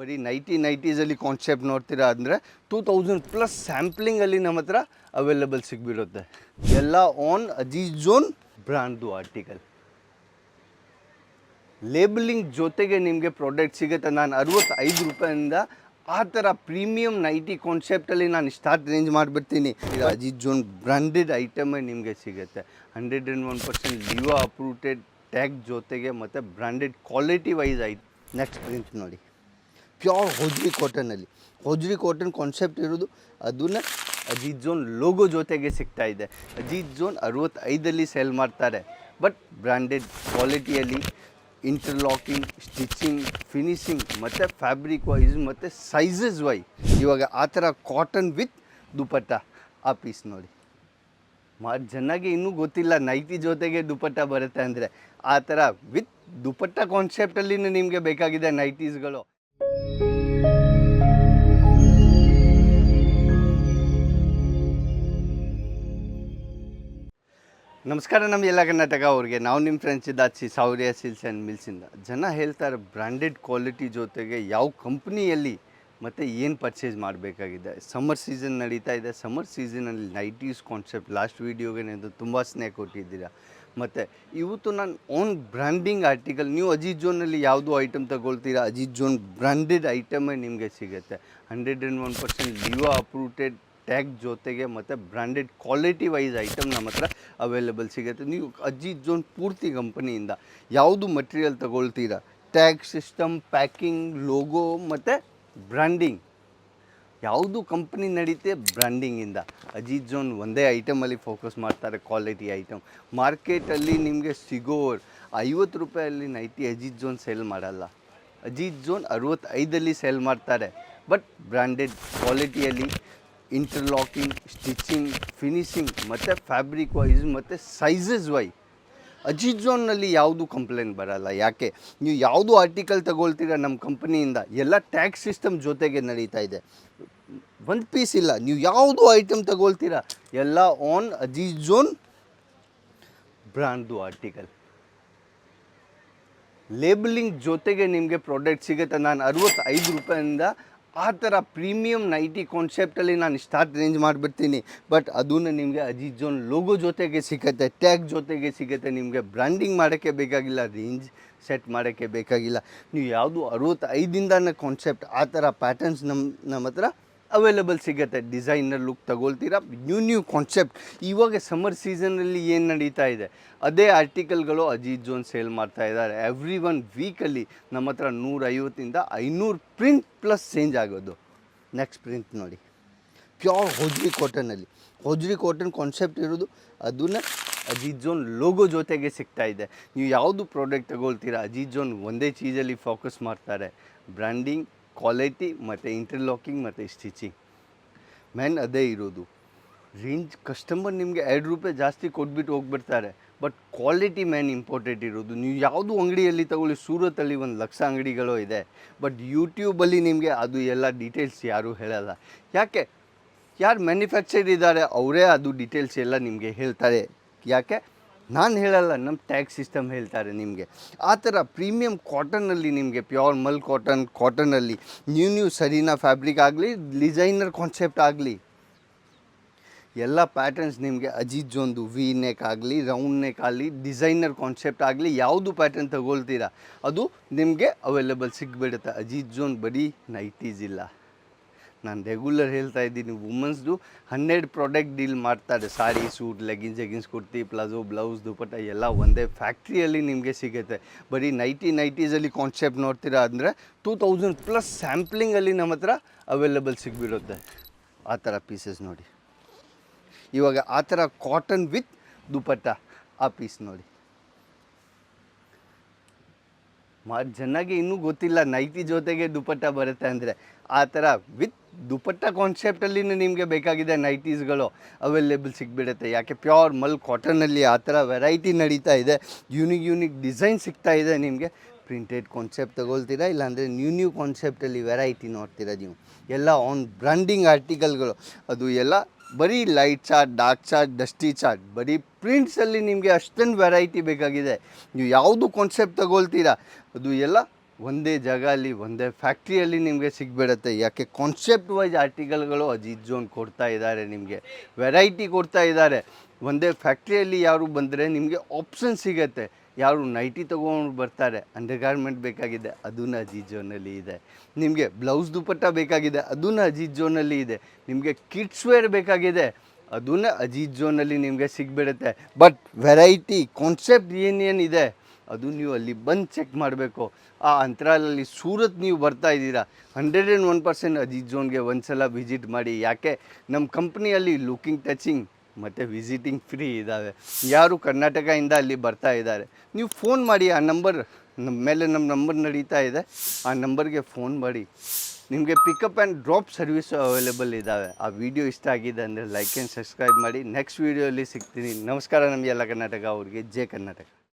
ಬರೀ nighty ನೈಟೀಸಲ್ಲಿ concept ನೋಡ್ತೀರಾ ಅಂದರೆ ಟೂ ತೌಸಂಡ್ ಪ್ಲಸ್ ಸ್ಯಾಂಪ್ಲಿಂಗಲ್ಲಿ ನಮ್ಮ ಹತ್ರ ಅವೈಲೇಬಲ್ ಸಿಗ್ಬಿಡುತ್ತೆ. ಎಲ್ಲ ಆನ್ ಅಜೀಜ್ ಜೋನ್ ಬ್ರ್ಯಾಂಡ್ದು ಆರ್ಟಿಕಲ್ ಲೇಬಲಿಂಗ್ ಜೊತೆಗೆ ನಿಮಗೆ ಪ್ರಾಡಕ್ಟ್ ಸಿಗುತ್ತೆ. ನಾನು ಅರವತ್ತೈದು ರೂಪಾಯಿಂದ ಆ ಥರ ಪ್ರೀಮಿಯಂ ನೈಟಿ ಕಾನ್ಸೆಪ್ಟಲ್ಲಿ ನಾನು ಸ್ಟಾರ್ಟ್ ರೇಂಜ್ ಮಾಡಿಬಿಡ್ತೀನಿ. ಇದು ಅಜಿತ್ ಜೋನ್ ಬ್ರ್ಯಾಂಡೆಡ್ ಐಟಮೇ ನಿಮಗೆ ಸಿಗುತ್ತೆ. Hundred and one percent Liva approved tag ಜೊತೆಗೆ ಮತ್ತು ಬ್ರ್ಯಾಂಡೆಡ್ ಕ್ವಾಲಿಟಿ ವೈಸ್ ಐಟ್ ನೆಕ್ಸ್ಟ್ ಪ್ರಿಂಟ್ ನೋಡಿ. ಪ್ಯೂರ್ ಹೊಜ್ರಿ ಕಾಟನಲ್ಲಿ ಹೊಜ್ರಿ ಕಾಟನ್ ಕಾನ್ಸೆಪ್ಟ್ ಇರೋದು, ಅದನ್ನು ಅಜೀತ್ ಝೋನ್ ಲೋಗೋ ಜೊತೆಗೆ ಸಿಗ್ತಾ ಇದೆ. ಅಜಿತ್ ಝೋನ್ ಅರವತ್ತೈದಲ್ಲಿ ಸೇಲ್ ಮಾಡ್ತಾರೆ. ಬಟ್ ಬ್ರ್ಯಾಂಡೆಡ್ ಕ್ವಾಲಿಟಿಯಲ್ಲಿ ಇಂಟರ್ಲಾಕಿಂಗ್ ಸ್ಟಿಚಿಂಗ್ ಫಿನಿಶಿಂಗ್ ಮತ್ತು ಫ್ಯಾಬ್ರಿಕ್ ವೈಸ್ ಮತ್ತು ಸೈಜಸ್ ವೈ ಇವಾಗ ಆ ಥರ ಕಾಟನ್ ವಿತ್ ದುಪಟ್ಟ ಆ ಪೀಸ್ ನೋಡಿ. ಮಾ ಚೆನ್ನಾಗಿ ಇನ್ನೂ ಗೊತ್ತಿಲ್ಲ ನೈಟಿ ಜೊತೆಗೆ ದುಪಟ್ಟ ಬರುತ್ತೆ ಅಂದರೆ ಆ ಥರ ವಿತ್ ದುಪಟ್ಟ ಕಾನ್ಸೆಪ್ಟಲ್ಲಿ ನಿಮಗೆ ಬೇಕಾಗಿದೆ ನೈಟೀಸ್ಗಳು ನಮಸ್ಕಾರ, ನಮ್ಮ ಎಲ್ಲ ಕರ್ನಾಟಕ ಅವ್ರಿಗೆ. ನಾವು ನಿಮ್ಮ ಫ್ರೆಂಡ್ಸ್ ಇದ್ದಾಚಿ ಸೌರ್ಯ ಸಿಲ್ಸ್ ಆ್ಯಂಡ್ ಮಿಲ್ಸಿಂದ ಜನ ಹೇಳ್ತಾರೆ ಬ್ರ್ಯಾಂಡೆಡ್ ಕ್ವಾಲಿಟಿ ಜೊತೆಗೆ ಯಾವ ಕಂಪ್ನಿಯಲ್ಲಿ ಮತ್ತು ಏನು ಪರ್ಚೇಸ್ ಮಾಡಬೇಕಾಗಿದೆ. ಸಮ್ಮರ್ ಸೀಸನ್ ನಡೀತಾ ಇದೆ. ಸಮ್ಮರ್ ಸೀಸನಲ್ಲಿ ನೈಟೀಸ್ ಕಾನ್ಸೆಪ್ಟ್ ಲಾಸ್ಟ್ ವೀಡಿಯೋಗೆ ನೀವು ತುಂಬ ಸ್ನೇಹ ಕೊಟ್ಟಿದ್ದೀರಾ. ಮತ್ತು ಇವತ್ತು ನಾನು ಓನ್ ಬ್ರ್ಯಾಂಡಿಂಗ್ ಆರ್ಟಿಕಲ್ ನೀವು ಅಜಿತ್ ಜೋನಲ್ಲಿ ಯಾವುದು ಐಟಮ್ ತಗೊಳ್ತೀರಾ, ಅಜಿತ್ ಜೋನ್ ಬ್ರ್ಯಾಂಡೆಡ್ ಐಟಮೇ ನಿಮಗೆ ಸಿಗುತ್ತೆ. Hundred and one percent Liva approved tag ಜೊತೆಗೆ ಮತ್ತು ಬ್ರ್ಯಾಂಡೆಡ್ ಕ್ವಾಲಿಟಿ ವೈಸ್ ಐಟಮ್ ನಮ್ಮ ಹತ್ರ ಅವೈಲೇಬಲ್ ಸಿಗುತ್ತೆ. ನೀವು ಅಜಿತ್ ಜೋನ್ ಪೂರ್ತಿ ಕಂಪನಿಯಿಂದ ಯಾವುದು ಮಟೀರಿಯಲ್ ತಗೊಳ್ತೀರಾ ಟ್ಯಾಗ್ ಸಿಸ್ಟಮ್ ಪ್ಯಾಕಿಂಗ್ ಲೋಗೋ ಮತ್ತು ಬ್ರ್ಯಾಂಡಿಂಗ್ ಯಾವುದು ಕಂಪ್ನಿ ನಡೀತೆ ಬ್ರ್ಯಾಂಡಿಂಗಿಂದ ಅಜೀತ್ ಜೋನ್ ಒಂದೇ ಐಟಮಲ್ಲಿ ಫೋಕಸ್ ಮಾಡ್ತಾರೆ ಕ್ವಾಲಿಟಿ ಐಟಮ್ ಮಾರ್ಕೆಟಲ್ಲಿ ನಿಮಗೆ ಸಿಗೋ ಐವತ್ತು ರೂಪಾಯಲ್ಲಿ ನೈಟಿ ಅಜೀತ್ ಜೋನ್ ಸೇಲ್ ಮಾಡಲ್ಲ. ಅಜಿತ್ ಜೋನ್ ಅರವತ್ತೈದಲ್ಲಿ ಸೇಲ್ ಮಾಡ್ತಾರೆ. ಬಟ್ ಬ್ರ್ಯಾಂಡೆಡ್ ಕ್ವಾಲಿಟಿಯಲ್ಲಿ ಇಂಟರ್ಲಾಕಿಂಗ್ ಸ್ಟಿಚಿಂಗ್ ಫಿನಿಶಿಂಗ್ ಮತ್ತು ಫ್ಯಾಬ್ರಿಕ್ ವೈಸ್ ಮತ್ತು ಸೈಜಸ್ ವೈ ಅಜಿತ್ ಜೋನ್ನಲ್ಲಿ ಯಾವುದು ಕಂಪ್ಲೇಂಟ್ ಬರಲ್ಲ. ಯಾಕೆ? ನೀವು ಯಾವುದು ಆರ್ಟಿಕಲ್ ತಗೊಳ್ತೀರ ನಮ್ಮ ಕಂಪನಿಯಿಂದ ಎಲ್ಲ ಟ್ಯಾಕ್ಸ್ ಸಿಸ್ಟಮ್ ಜೊತೆಗೆ ನಡೀತಾ ಇದೆ. ಒಂದು ಪೀಸ್ ಇಲ್ಲ. ನೀವು ಯಾವುದು ಐಟಮ್ ತಗೊಳ್ತೀರಾ? ಎಲ್ಲ ಆನ್ ಅಜಿಝೋನ್ ಬ್ರ್ಯಾಂಡ್ದು ಆರ್ಟಿಕಲ್ ಲೇಬಲಿಂಗ್ ಜೊತೆಗೆ ನಿಮಗೆ ಪ್ರಾಡಕ್ಟ್ ಸಿಗುತ್ತೆ. ನಾನು ಅರವತ್ತೈದು ರೂಪಾಯಿಂದ ಆ ಥರ ಪ್ರೀಮಿಯಂ ನೈಟಿ ಕಾನ್ಸೆಪ್ಟಲ್ಲಿ ನಾನು ಸ್ಟಾರ್ಟ್ ರೇಂಜ್ ಮಾಡಿಬಿಡ್ತೀನಿ. ಬಟ್ ಅದನ್ನು ನಿಮಗೆ ಅಜಿಜೋನ್ ಜೋನ್ ಲೋಗೋ ಜೊತೆಗೆ ಸಿಗುತ್ತೆ ಟ್ಯಾಗ್ ಜೊತೆಗೆ ಸಿಗುತ್ತೆ, ನಿಮಗೆ ಬ್ರ್ಯಾಂಡಿಂಗ್ ಮಾಡೋಕ್ಕೆ ಬೇಕಾಗಿಲ್ಲ ರೇಂಜ್ ಸೆಟ್ ಮಾಡೋಕ್ಕೆ ಬೇಕಾಗಿಲ್ಲ. ನೀವು ಯಾವುದು ಅರವತ್ತೈದಿಂದನೇ ಕಾನ್ಸೆಪ್ಟ್ ಆ ಥರ ಪ್ಯಾಟರ್ನ್ಸ್ ನಮ್ಮ ನಮ್ಮ ಹತ್ರ ಅವೈಲೇಬಲ್ ಸಿಗುತ್ತೆ. ಡಿಸೈನರ್ ಲುಕ್ ತಗೊಳ್ತೀರಾ? ನ್ಯೂ ನ್ಯೂ ಕಾನ್ಸೆಪ್ಟ್ ಇವಾಗ ಸಮ್ಮರ್ ಸೀಸನಲ್ಲಿ ಏನು ನಡೀತಾ ಇದೆ? ಅದೇ ಆರ್ಟಿಕಲ್ಗಳು ಅಜೀತ್ ಜೋನ್ ಸೇಲ್ ಮಾಡ್ತಾ ಇದ್ದಾರೆ. ಎವ್ರಿ ಒನ್ ವೀಕಲ್ಲಿ ನಮ್ಮ ಹತ್ರ ನೂರೈವತ್ತಿಂದ ಐನೂರು ಪ್ರಿಂಟ್ ಪ್ಲಸ್ ಚೇಂಜ್ ಆಗೋದು. ನೆಕ್ಸ್ಟ್ ಪ್ರಿಂಟ್ ನೋಡಿ. ಪ್ಯೂರ್ ಹೊಜ್ರಿ ಕಾಟನಲ್ಲಿ ಹೊಜ್ರಿ ಕಾಟನ್ ಕಾನ್ಸೆಪ್ಟ್ ಇರೋದು ಅದನ್ನ ಅಜೀತ್ ಜೋನ್ ಲೋಗೋ ಜೊತೆಗೆ ಸಿಗ್ತಾ ಇದೆ. ನೀವು ಯಾವುದು ಪ್ರಾಡಕ್ಟ್ ತಗೊಳ್ತೀರಾ? ಅಜೀತ್ ಜೋನ್ ಒಂದೇ ಚೀಸಲ್ಲಿ ಫೋಕಸ್ ಮಾಡ್ತಾರೆ. ಬ್ರ್ಯಾಂಡಿಂಗ್ ಕ್ವಾಲಿಟಿ ಮತ್ತು ಇಂಟರ್ಲಾಕಿಂಗ್ ಮತ್ತು ಸ್ಟಿಚಿಂಗ್ ಮೇನ್ ಅದೇ ಇರೋದು. ರೇಂಜ್ ಕಸ್ಟಮರ್ ನಿಮಗೆ ಎರಡು ರೂಪಾಯಿ ಜಾಸ್ತಿ ಕೊಟ್ಬಿಟ್ಟು ಹೋಗ್ಬಿಡ್ತಾರೆ. ಬಟ್ ಕ್ವಾಲಿಟಿ ಮೇನ್ ಇಂಪಾರ್ಟೆಂಟ್ ಇರೋದು. ನೀವು ಯಾವುದು ಅಂಗಡಿಯಲ್ಲಿ ತಗೊಳ್ಳಿ, ಸೂರತ್ತಲ್ಲಿ ಒಂದು ಲಕ್ಷ ಅಂಗಡಿಗಳು ಇದೆ. ಬಟ್ ಯೂಟ್ಯೂಬಲ್ಲಿ ನಿಮಗೆ ಅದು ಎಲ್ಲ ಡೀಟೇಲ್ಸ್ ಯಾರೂ ಹೇಳಲ್ಲ. ಯಾಕೆ? ಯಾರು ಮ್ಯಾನುಫ್ಯಾಕ್ಚರ್ ಇದ್ದಾರೆ, ಅವರೇ ಅದು ಡೀಟೇಲ್ಸ್ ಎಲ್ಲ ನಿಮಗೆ ಹೇಳ್ತಾರೆ. ಯಾಕೆ? ನಾನು ಹೇಳಲ್ಲ ನಮ್ಮ ಟ್ಯಾಕ್ಸ್ ಸಿಸ್ಟಮ್ ಹೇಳ್ತಾರೆ ನಿಮಗೆ. ಆ ಥರ ಪ್ರೀಮಿಯಂ ಕಾಟನಲ್ಲಿ ನಿಮಗೆ ಪ್ಯೂರ್ ಮಲ್ ಕಾಟನ್ ಕಾಟನಲ್ಲಿ ನ್ಯೂ ನ್ಯೂ ಸರಿನ ಫ್ಯಾಬ್ರಿಕ್ ಆಗಲಿ ಡಿಸೈನರ್ ಕಾನ್ಸೆಪ್ಟ್ ಆಗಲಿ. ಎಲ್ಲ ಪ್ಯಾಟರ್ನ್ಸ್ ನಿಮಗೆ ಅಜಿತ್ ಜೋನ್ದು ವಿ ನೆಕ್ ಆಗಲಿ ರೌಂಡ್ ನೆಕ್ ಆಗಲಿ ಡಿಸೈನರ್ ಕಾನ್ಸೆಪ್ಟ್ ಆಗಲಿ, ಯಾವುದು ಪ್ಯಾಟರ್ನ್ ತಗೊಳ್ತೀರಾ? ಅದು ನಿಮಗೆ ಅವೈಲೇಬಲ್ ಸಿಗ್ಬಿಡುತ್ತೆ. ಅಜೀಜ್ ಜೋನ್ ಬರೀ ನೈಟೀಸ್ ಇಲ್ಲ. ನಾನು ರೆಗ್ಯುಲರ್ ಹೇಳ್ತಾ ಇದ್ದೀನಿ ವುಮೆನ್ಸ್ದು ಹನ್ನೆರಡು ಪ್ರಾಡಕ್ಟ್ ಡೀಲ್ ಮಾಡ್ತಾರೆ. Sari, suit leggings jeggings kurti palazzo blouse dupatta ಎಲ್ಲ ಒಂದೇ ಫ್ಯಾಕ್ಟ್ರಿಯಲ್ಲಿ ನಿಮಗೆ ಸಿಗುತ್ತೆ. ಬರೀ ನೈಟಿ ನೈಟೀಸಲ್ಲಿ ಕಾನ್ಸೆಪ್ಟ್ ನೋಡ್ತೀರಾ ಅಂದರೆ ಟೂ ತೌಸಂಡ್ ಪ್ಲಸ್ ಸ್ಯಾಂಪ್ಲಿಂಗಲ್ಲಿ ನಮ್ಮ ಹತ್ರ ಅವೈಲೇಬಲ್ ಸಿಗ್ಬಿಡುತ್ತೆ. ಆ ಥರ ಪೀಸಸ್ ನೋಡಿ. ಇವಾಗ ಆ ಥರ ಕಾಟನ್ ವಿತ್ ದುಪಟ್ಟ ಆ ಪೀಸ್ ನೋಡಿ. ಮಾ ಜನಗೆ ಇನ್ನೂ ಗೊತ್ತಿಲ್ಲ ನೈಟಿ ಜೊತೆಗೆ ದುಪಟ್ಟ ಬರುತ್ತೆ ಅಂದರೆ ಆ ಥರ ವಿತ್ ದುಪಟ್ಟ ಕಾನ್ಸೆಪ್ಟಲ್ಲಿ ನಿಮಗೆ ಬೇಕಾಗಿದೆ ನೈಟೀಸ್ಗಳು ಅವೈಲೇಬಲ್ ಸಿಗ್ಬಿಡುತ್ತೆ. ಯಾಕೆ ಪ್ಯೂರ್ ಮಲ್ ಕಾಟನಲ್ಲಿ ಆ ಥರ ವೆರೈಟಿ ನಡೀತಾ ಇದೆ. ಯೂನಿಕ್ ಯೂನಿಕ್ ಡಿಸೈನ್ ಸಿಗ್ತಾ ಇದೆ ನಿಮಗೆ. ಪ್ರಿಂಟೆಡ್ ಕಾನ್ಸೆಪ್ಟ್ ತಗೊಳ್ತೀರಾ? ಇಲ್ಲಾಂದರೆ ನ್ಯೂ ನ್ಯೂ ಕಾನ್ಸೆಪ್ಟಲ್ಲಿ ವೆರೈಟಿ ನೋಡ್ತೀರಾ ನೀವು? ಎಲ್ಲ ಆನ್ ಬ್ರ್ಯಾಂಡಿಂಗ್ ಆರ್ಟಿಕಲ್ಗಳು ಅದು ಎಲ್ಲ ಬರೀ light chart dark chart dusty chart ಬರೀ ಪ್ರಿಂಟ್ಸಲ್ಲಿ ನಿಮಗೆ ಅಷ್ಟೊಂದು ವೆರೈಟಿ ಬೇಕಾಗಿದೆ. ನೀವು ಯಾವುದು ಕಾನ್ಸೆಪ್ಟ್ ತಗೊಳ್ತೀರಾ? ಅದು ಎಲ್ಲ ಒಂದೇ ಜಾಗ ಅಲ್ಲಿ, ಒಂದೇ ಫ್ಯಾಕ್ಟ್ರಿಯಲ್ಲಿ ನಿಮಗೆ ಸಿಗ್ಬಿಡುತ್ತೆ. ಯಾಕೆ ಕಾನ್ಸೆಪ್ಟ್ ವೈಸ್ ಆರ್ಟಿಕಲ್ಗಳು ಅಜಿತ್ ಜೋನ್ ಕೊಡ್ತಾ ಇದ್ದಾರೆ ನಿಮಗೆ. ವೆರೈಟಿ ಕೊಡ್ತಾ ಇದ್ದಾರೆ ಒಂದೇ ಫ್ಯಾಕ್ಟ್ರಿಯಲ್ಲಿ ಯಾರು ಬಂದರೆ ನಿಮಗೆ ಆಪ್ಷನ್ ಸಿಗುತ್ತೆ. ಯಾರು ನೈಟಿ ತೊಗೊಂಡು ಬರ್ತಾರೆ ಅಂಡರ್ ಗಾರ್ಮೆಂಟ್ ಬೇಕಾಗಿದೆ ಅದನ್ನ ಅಜಿತ್ ಜೋನಲ್ಲಿ ಇದೆ. ನಿಮಗೆ ಬ್ಲೌಸ್ ದುಪಟ್ಟ ಬೇಕಾಗಿದೆ ಅದನ್ನ ಅಜಿತ್ ಜೋನಲ್ಲಿ ಇದೆ. ನಿಮಗೆ ಕಿಡ್ಸ್ ವೇರ್ ಬೇಕಾಗಿದೆ ಅದನ್ನ ಅಜಿತ್ ಜೋನಲ್ಲಿ ನಿಮಗೆ ಸಿಗ್ಬಿಡುತ್ತೆ. ಬಟ್ ವೆರೈಟಿ ಕಾನ್ಸೆಪ್ಟ್ ಏನೇನಿದೆ ಅದು ನೀವು ಅಲ್ಲಿ ಬಂದು ಚೆಕ್ ಮಾಡಬೇಕು. ಆ ಅಂತರಾಲಲ್ಲಿ ಸೂರತ್ ನೀವು ಬರ್ತಾ ಇದ್ದೀರಾ. Hundred and one percent Ajit ಝೋನ್ಗೆ ಒಂದು ಸಲ ವಿಸಿಟ್ ಮಾಡಿ. ಯಾಕೆ? ನಮ್ಮ ಕಂಪ್ನಿಯಲ್ಲಿ ಲುಕಿಂಗ್ ಟಚಿಂಗ್ ಮತ್ತು ವಿಸಿಟಿಂಗ್ ಫ್ರೀ ಇದ್ದಾವೆ ಯಾರು ಕರ್ನಾಟಕದಿಂದ ಅಲ್ಲಿ ಬರ್ತಾ ಇದ್ದಾರೆ. ನೀವು ಫೋನ್ ಮಾಡಿ, ಆ ನಂಬರ್ ನಮ್ಮ ಮೇಲೆ ನಮ್ಮ ನಂಬರ್ ನಡೀತಾ ಇದೆ. ಆ ನಂಬರ್ಗೆ ಫೋನ್ ಮಾಡಿ. ನಿಮಗೆ pickup and drop service available ಇದ್ದಾವೆ ಆ ವಿಡಿಯೋ ಇಷ್ಟ ಆಗಿದೆ ಅಂದರೆ ಲೈಕ್ ಆ್ಯಂಡ್ ಸಬ್ಸ್ಕ್ರೈಬ್ ಮಾಡಿ. ನೆಕ್ಸ್ಟ್ ವೀಡಿಯೋಲಿ ಸಿಗ್ತೀನಿ. ನಮಸ್ಕಾರ ನಮಗೆಲ್ಲ ಕರ್ನಾಟಕ ಅವ್ರಿಗೆ. ಜೆ ಕರ್ನಾಟಕ.